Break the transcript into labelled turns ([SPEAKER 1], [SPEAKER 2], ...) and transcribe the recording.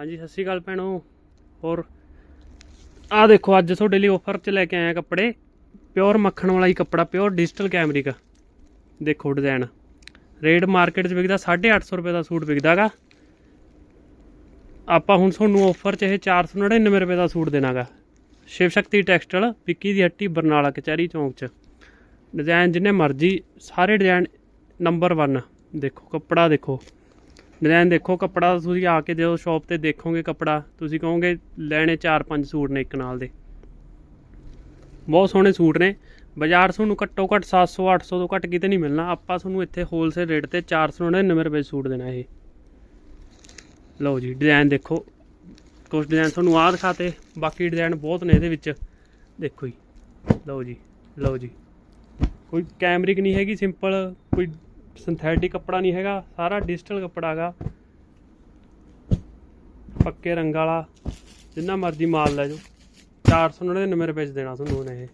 [SPEAKER 1] ਹਾਂਜੀ, ਸਤਿ ਸ਼੍ਰੀ ਅਕਾਲ ਭੈਣੋ। ਹੋਰ ਆ ਦੇਖੋ, ਅੱਜ ਤੁਹਾਡੇ ਲਈ ਆਫਰ 'ਚ ਲੈ ਕੇ ਆਇਆ ਕੱਪੜੇ। ਪਿਓਰ ਮੱਖਣ ਵਾਲਾ ਹੀ ਕੱਪੜਾ ਪਿਓਰ ਡਿਜੀਟਲ ਕੈਮਰਿਕ ਦੇਖੋ ਡਿਜ਼ਾਈਨ ਰੇਟ ਮਾਰਕੀਟ 'ਚ ਵਿਕਦਾ 850 ਰੁਪਏ ਦਾ ਸੂਟ ਵਿਕਦਾਗਾ ਆਪਾਂ ਹੁਣ ਤੁਹਾਨੂੰ ਆਫਰ 'ਚ ਇਹ 499 ਰੁਪਏ ਦਾ ਸੂਟ ਦੇਣਾਗਾ ਸ਼ਿਵ ਸ਼ਕਤੀ ਟੈਕਸਟਾਈਲ, ਵਿੱਕੀ ਦੀ ਹੱਟੀ, ਬਰਨਾਲਾ, ਕਚਹਿਰੀ ਚੌਂਕ 'ਚ। ਡਿਜ਼ਾਈਨ ਜਿੰਨੇ ਮਰਜ਼ੀ, ਸਾਰੇ ਡਿਜ਼ਾਈਨ ਨੰਬਰ 1 ਦੇਖੋ, ਕੱਪੜਾ ਦੇਖੋ। ਡਿਜ਼ਾਈਨ ਦੇਖੋ ਕੱਪੜਾ ਤੁਸੀਂ ਆ ਕੇ ਜਦੋਂ ਸ਼ਾਪ ਤੇ ਦੇਖੋਗੇ ਕੱਪੜਾ, ਤੁਸੀਂ ਕਹੋਗੇ ਲੈਣੇ 4-5 ਸੂਟ ਨੇ ਇੱਕ ਨਾਲ ਦੇ। ਬਹੁਤ ਸੋਹਣੇ ਸੂਟ ਨੇ। ਬਾਜ਼ਾਰ ਤੁਹਾਨੂੰ ਘੱਟੋ ਘੱਟ 700 800 ਤੋਂ ਘੱਟ ਕਿਤੇ ਨਹੀਂ ਮਿਲਣਾ। ਆਪਾਂ ਤੁਹਾਨੂੰ ਇੱਥੇ ਹੋਲਸੇਲ ਰੇਟ ਤੇ 499 ਰੁਪਏ ਸੂਟ ਦੇਣਾ ਇਹ। ਲਓ ਜੀ ਡਿਜ਼ਾਈਨ ਦੇਖੋ। ਕੁਝ ਡਿਜ਼ਾਈਨ ਤੁਹਾਨੂੰ ਆਹ ਦਿਖਾਤੇ, ਬਾਕੀ ਡਿਜ਼ਾਈਨ ਬਹੁਤ ਨੇ ਇਹਦੇ ਵਿੱਚ। ਦੇਖੋ ਜੀ, ਲਓ ਜੀ ਲਓ ਜੀ। ਕੋਈ ਕੈਮਰਿਕ ਨਹੀਂ ਹੈਗੀ ਸਿੰਪਲ ਕੋਈ ਸਿੰਥੈਟਿਕ ਕੱਪੜਾ ਨਹੀਂ ਹੈਗਾ, ਸਾਰਾ ਡਿਜੀਟਲ ਕੱਪੜਾ ਹੈਗਾ। ਪੱਕੇ ਰੰਗ ਵਾਲਾ, ਜਿੰਨਾ ਮਰਜ਼ੀ ਮਾਲ ਲੈ ਜਾਓ। 499 ਰੁਪਏ ਚ ਦੇਣਾ ਤੁਹਾਨੂੰ ਉਹਨੇ ਇਹ।